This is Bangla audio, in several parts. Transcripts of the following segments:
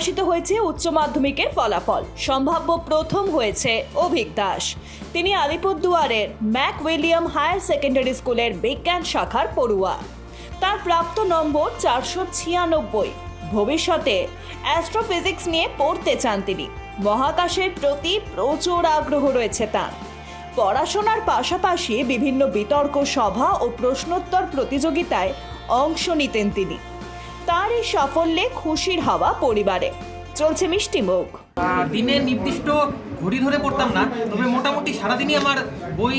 প্রকাশিত হয়েছে উচ্চ মাধ্যমিকের ফলাফল। সম্ভাব্য প্রথম হয়েছে অভিক দাস। তিনি আলিপুরদুয়ারের ম্যাক উইলিয়াম হায়ার সেকেন্ডারি স্কুলের বিজ্ঞান শাখার পড়ুয়া। তার প্রাপ্ত নম্বর চারশো ছিয়ানব্বই। ভবিষ্যতে অ্যাস্ট্রোফিজিক্স নিয়ে পড়তে চান তিনি। মহাকাশের প্রতি প্রচুর আগ্রহ রয়েছে তার। পড়াশোনার পাশাপাশি বিভিন্ন বিতর্ক সভা ও প্রশ্নোত্তর প্রতিযোগিতায় অংশ নিতেন তিনি। তার এই সাফল্যে খুশির হওয়া পরিবারে। চলছে মিষ্টি মুখ। দিনের নির্দিষ্ট ঘড়ি ধরে পড়তাম না তবে মোটামুটি সারাদিনই আমার বই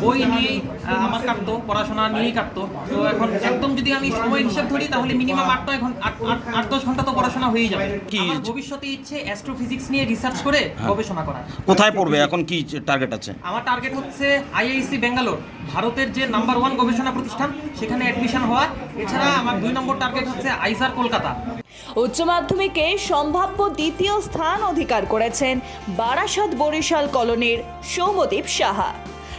বই নিয়েই আমার কাটতো পড়াশোনা নিয়েই কাটতো। তো এখন একদম যদি আমি সময় হিসাব ধরি তাহলে মিনিমাম আট নয় ঘণ্টা আট- দশ ঘণ্টা তো পড়াশোনা হয়েই যাবে। কি? ভবিষ্যতে ইচ্ছে অ্যাস্ট্রোফিজিক্স নিয়ে রিসার্চ করে গবেষণা করা কোথায় পড়বে? এখন কি টার্গেট আছে? আমার টার্গেট হচ্ছে আইআইসি ব্যাঙ্গালোর ভারতের যে নাম্বার ওয়ান গবেষণা প্রতিষ্ঠান সেখানে অ্যাডমিশন হওয়া এছাড়া আমার দুই নম্বর টার্গেট হচ্ছে আইসার কলকাতা। উচ্চ মাধ্যমিকে সম্ভাব্য দ্বিতীয় স্থান অধিকার করেছেন বারাসাত বরিশাল কলোনির সৌমদীপ সাহা।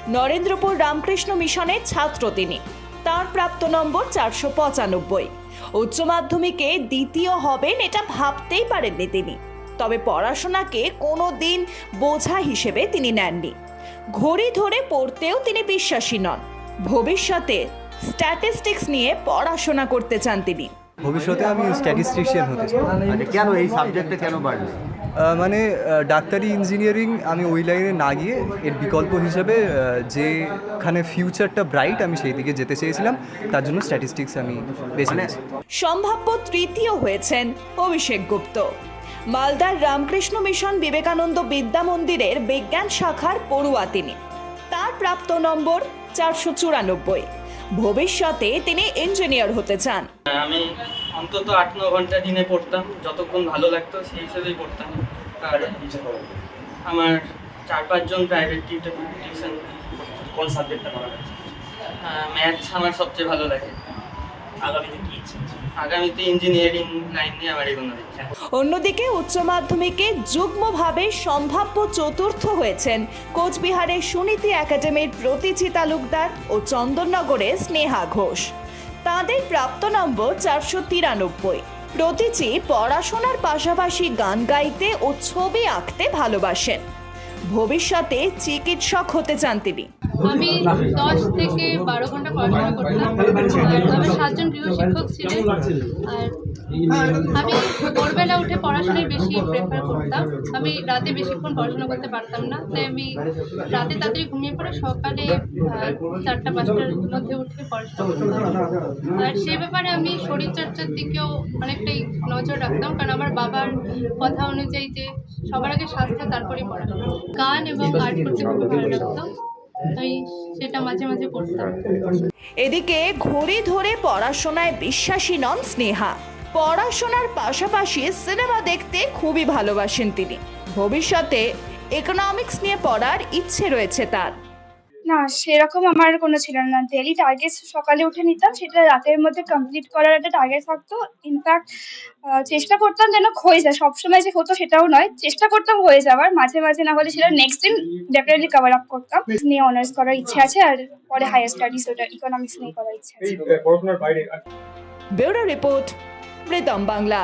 নরেন্দ্রপুর রামকৃষ্ণ মিশনের ছাত্র তিনি। তার প্রাপ্ত নম্বর চারশো পঁচানব্বই। উচ্চ মাধ্যমিকে দ্বিতীয় হবেন এটা ভাবতেই পারেননি তিনি। তবে পড়াশোনাকে কোনো দিন বোঝা হিসেবে তিনি নেননি। ঘড়ি ধরে পড়তেও তিনি বিশ্বাসী নন। ভবিষ্যতে স্ট্যাটিস্টিক্স নিয়ে পড়াশোনা করতে চান তিনি। ভবিষ্যতে আমি স্ট্যাটিস্টিশিয়ান হতে চাই। আচ্ছা কেন এই সাবজেক্টে কেন বাড়লে? মানে ডাক্তারি ইঞ্জিনিয়ারিং আমি ওই লাইনে না গিয়ে এর বিকল্প হিসেবে যেখানে ফিউচারটা ব্রাইট আমি সেই দিকে যেতে চেয়েছিলাম। তার জন্য স্ট্যাটিস্টিক্স আমি বেছে মানে নিয়েছি। সম্ভাব্য তৃতীয় হয়েছেন অভিষেক গুপ্ত। মালদার রামকৃষ্ণ মিশন বিবেকানন্দ বিদ্যা মন্দিরের বিজ্ঞান শাখার পড়ুয়া তিনি। তার প্রাপ্ত নম্বর চারশো চুরানব্বই। ভবিষ্যতে তিনি ইঞ্জিনিয়ার হতে চান। আমি অন্তত আট ন ঘণ্টা দিনে পড়তাম যতক্ষণ ভালো লাগতো সেই হিসেবেই পড়তাম। আর আমার চার পাঁচজন প্রাইভেট টিউটার টিউশন কোন সাবজেক্টটা ভালো ম্যাথ ম্যাথস আমার সবচেয়ে ভালো লাগে। অন্যদিকে উচ্চ মাধ্যমিকে যুগ্মভাবে সম্ভাব্য চতুর্থ হয়েছেন কোচবিহারের সুনীতি একাডেমির প্রতীচি তালুকদার ও চন্দননগরের স্নেহা ঘোষ। তাদের প্রাপ্ত নম্বর চারশো তিরানব্বই। প্রতীচি পড়াশোনার পাশাপাশি গান গাইতে ও ছবি আঁকতে ভালোবাসেন। ভবিষ্যতে চিকিৎসক হতে চান তিনি। আমি দশ থেকে বারো ঘণ্টা পড়াশোনা করতাম। আমার সাতজন গৃহশিক্ষক ছিলেন। আর আমি ভোরবেলা উঠে পড়াশোনায় বেশি প্রেফার করতাম। আমি রাতে বেশিক্ষণ পড়াশোনা করতে পারতাম না। তাই আমি রাতে তাড়াতাড়ি ঘুমিয়ে পড়ে সকালে চারটা পাঁচটার মধ্যে উঠে পড়াশোনা করতাম। আর সেই ব্যাপারে আমি শরীরচর্চার দিকেও অনেকটাই নজর রাখতাম। কারণ আমার বাবার কথা অনুযায়ী যে সবার আগে স্বাস্থ্য তারপরে পড়াশোনা। গান এবং আর্ট করতে খুব ভালো লাগতো। তাই সেটা মাঝে মাঝে পড়তাম এদিকে ঘড়ি ধরে পড়াশোনায় বিশ্বাসী নন স্নেহা। পড়াশোনার পাশাপাশি সিনেমা দেখতে খুবই ভালোবাসেন তিনি। ভবিষ্যতে ইকোনমিক্স নিয়ে পড়ার ইচ্ছে রয়েছে তার। না সেরকম আমার কোনো ছিল না। ডেলি টার্গেট সকালে উঠে নিতাম সেটা রাতের মধ্যে কমপ্লিট করার একটা টার্গেট থাকতো। ইনফ্যাক্ট চেষ্টা করতাম যেন হয়ে যায়। সবসময় যে হতো সেটাও নয় চেষ্টা করতাম হয়ে যাওয়ার। মাঝে মাঝে না হলে সেটা নেক্সট দিন ডেফিনেটলি কভার আপ করতাম। নিয়ে অনার্স করার ইচ্ছে আছে আর পরে হায়ার স্টাডিজ ওটা ইকোনমিক্স নিয়ে করার ইচ্ছে আছে। Bureau report Pritam Bangla.